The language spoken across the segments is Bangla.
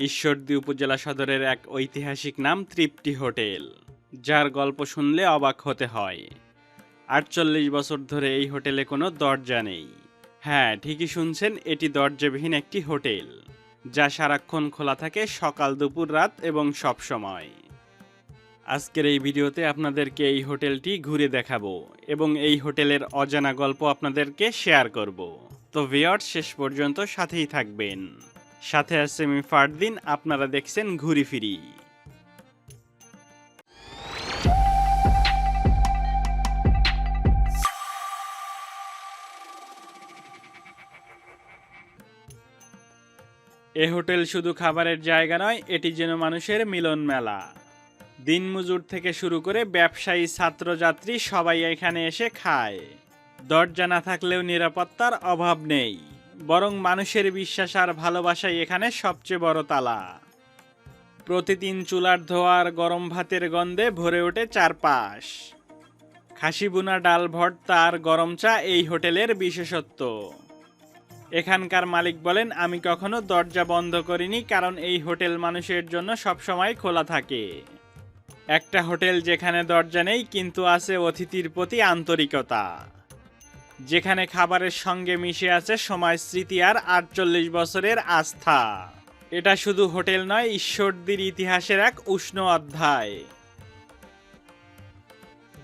ঈশ্বরদী উপজেলা সদরের এক ঐতিহাসিক নাম তৃপ্তি হোটেল, যার গল্প শুনলে অবাক হতে হয়। আটচল্লিশ বছর ধরে এই হোটেলে কোনো দরজা নেই। হ্যাঁ ঠিকই শুনছেন, এটি দরজাবিহীন একটি হোটেল, যা সারাক্ষণ খোলা থাকে সকাল, দুপুর, রাত এবং সব সময়। আজকের এই ভিডিওতে আপনাদেরকে এই হোটেলটি ঘুরে দেখাবো এবং এই হোটেলের অজানা গল্প আপনাদেরকে শেয়ার করব। তো ভিওর শেষ পর্যন্ত সাথেই থাকবেন। সাথে আছে আমি ফারদিন, আপনারা দেখছেন ঘুরি ফিরি। এ হোটেল শুধু খাবারের জায়গা নয়, এটি যেন মানুষের মিলন মেলা। দিনমজুর থেকে শুরু করে ব্যবসায়ী ছাত্রযাত্রী সবাই এখানে এসে খায়। দরজা না থাকলেও নিরাপত্তার অভাব নেই। বরং মানুষের বিশ্বাস আর ভালোবাসাই এখানে সবচেয়ে বড় তালা। প্রতিদিন চুলার ধোয়ার গরম ভাতের গন্ধে ভরে ওঠে চারপাশ। খাসি বুনা ডাল, ভর্তা আর গরম চা এই হোটেলের বিশেষত্ব। এখানকার মালিক বলেন, আমি কখনো দরজা বন্ধ করিনি কারণ এই হোটেল মানুষের জন্য সবসময় খোলা থাকে। একটা হোটেল যেখানে দরজা নেই, কিন্তু আছে অতিথির প্রতি আন্তরিকতা। যেখানে খাবারের সঙ্গে মিশে আছে সময়, স্মৃতি আর আটচল্লিশ বছরের আস্থা। এটা শুধু হোটেল নয়, ঈশ্বরদীর ইতিহাসের এক উষ্ণ অধ্যায়।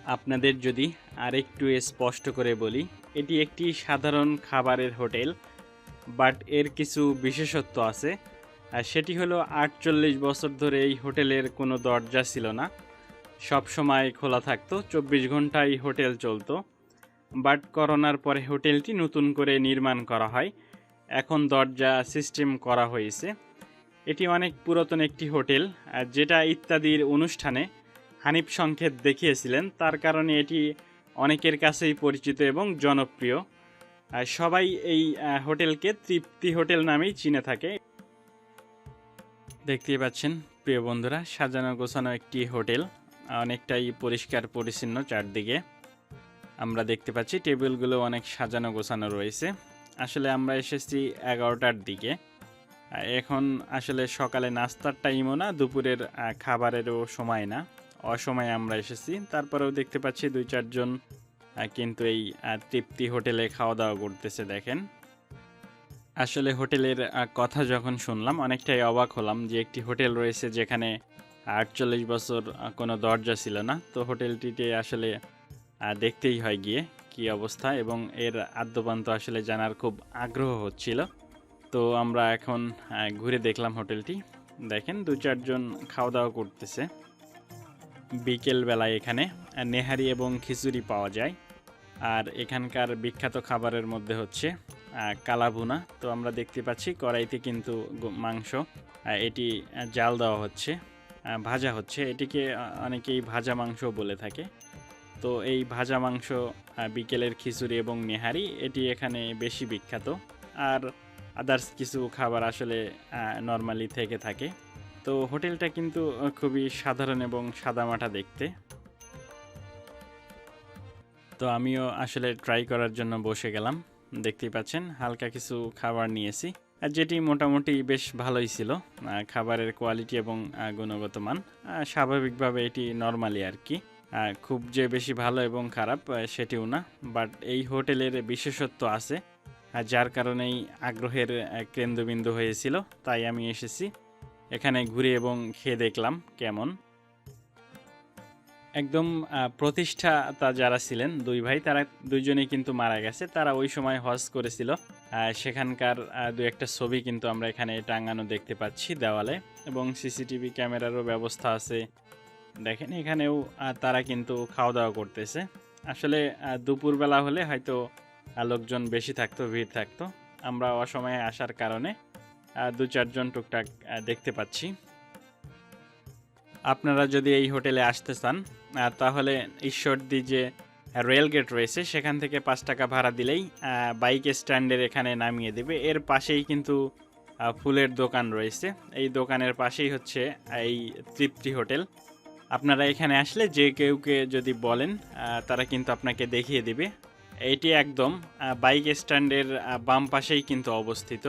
আপনাদের যদি আরেকটু স্পষ্ট করে বলি, এটি একটি সাধারণ খাবারের হোটেল, বাট এর কিছু বিশেষত্ব আছে। আর সেটি হলো, আটচল্লিশ বছর ধরে এই হোটেলের কোনো দরজা ছিল না। সব সময় খোলা থাকতো, চব্বিশ ঘণ্টা এই হোটেল চলতো। বাট করোনার পরে হোটেলটি নতুন করে নির্মাণ করা হয়। এখন দরজা সিস্টেম করা হয়েছে। এটি অনেক পুরাতন একটি হোটেল যেটা ইত্যাদির অনুষ্ঠানে হানিফ সংকেত দেখিয়েছিলেন, তার কারণে এটি অনেকের কাছেই পরিচিত এবং জনপ্রিয়। সবাই এই হোটেলকে তৃপ্তি হোটেল নামেই চিনে থাকে। দেখতেই পাচ্ছেন, প্রিয় বন্ধুরা, সাজানো গোছানো একটি হোটেল, অনেকটাই পরিষ্কার পরিচ্ছন্ন চারদিকে। আমরা দেখতে পাচ্ছি টেবিলগুলো অনেক সাজানো গোছানো রয়েছে। আসলে আমরা এসেছি এগারোটার দিকে। এখন আসলে সকালে নাস্তার টাইমও না, দুপুরের খাবারেরও সময় না। অসময়ে আমরা এসেছি। তারপরেও দেখতে পাচ্ছি দুই চারজন কিন্তু এই তৃপ্তি হোটেলে খাওয়া দাওয়া করতেছে, দেখেন। আসলে হোটেলের কথা যখন শুনলাম, অনেকটাই অবাক হলাম যে একটি হোটেল রয়েছে যেখানে আটচল্লিশ বছর কোনো দরজা ছিল না। তো হোটেলটিতে আসলে দেখতেই হয় গিয়ে কি অবস্থা এবং এর আদ্যপান্ত আসলে জানার খুব আগ্রহ হচ্ছিল। তো আমরা এখন ঘুরে দেখলাম হোটেলটি। দেখেন দু চারজন খাওয়া দাওয়া করতেছে। বিকেল বেলায় এখানে নেহারি এবং খিচুড়ি পাওয়া যায়। আর এখানকার বিখ্যাত খাবারের মধ্যে হচ্ছে কালাভুনা। তো আমরা দেখতে পাচ্ছি কড়াইতে কিন্তু মাংস। এটি জাল দেওয়া হচ্ছে ভাজা হচ্ছে। এটিকে অনেকেই ভাজা মাংস বলে থাকে। তো এই ভাজা মাংস বিকেলের খিচুড়ি এবং নেহারি, এটি এখানে বেশি বিখ্যাত। আর আদার্স কিছু খাবার আসলে নর্মালি থেকে থাকে। তো হোটেলটা কিন্তু খুবই সাধারণ এবং সাদামাটা দেখতে। তো আমিও আসলে ট্রাই করার জন্য বসে গেলাম। দেখতেই পাচ্ছেন, হালকা কিছু খাবার নিয়েছি। আর যেটি মোটামুটি বেশ ভালোই ছিল খাবারের কোয়ালিটি এবং গুণগত মান। স্বাভাবিকভাবে এটি নর্মালি আর কি। খুব যে বেশি ভালো এবং খারাপ সেটিও না। বাট এই হোটেলের বিশেষত্ব আছে যার কারণেই আগ্রহের কেন্দ্রবিন্দু হয়েছিল, তাই আমি এসেছি। এখানে ঘুরে এবং খেয়ে দেখলাম কেমন। একদম প্রতিষ্ঠাতা যারা ছিলেন, দুই ভাই, তারা দুইজনেই কিন্তু মারা গেছে। তারা ওই সময় হজ করেছিল সেখানকার দু একটা ছবি কিন্তু আমরা এখানে টাঙানো দেখতে পাচ্ছি দেওয়ালে। এবং সিসিটিভি ক্যামেরারও ব্যবস্থা আছে দেখেন এখানেও তারা কিন্তু খাওয়া দাওয়া করতেছে। আসলে দুপুরবেলা হলে হয়তো লোকজন বেশি থাকতো, ভিড় থাকতো। আমরা অসময়ে আসার কারণে দু চারজন টুকটাক দেখতে পাচ্ছি। আপনারা যদি এই হোটেলে আসতে চান তাহলে ঈশ্বরদী যে রেল গেট রয়েছে, সেখান থেকে পাঁচ টাকা ভাড়া দিলেই বাইক স্ট্যান্ডের এখানে নামিয়ে দেবে। এর পাশেই কিন্তু ফুলের দোকান রয়েছে। এই দোকানের পাশেই হচ্ছে এই তৃপ্তি হোটেল। আপনারা এখানে আসলে যে কেউকে যদি বলেন তারা কিন্তু আপনাকে দেখিয়ে দিবে। এটি একদম বাইক স্ট্যান্ডের বাম পাশেই কিন্তু অবস্থিত।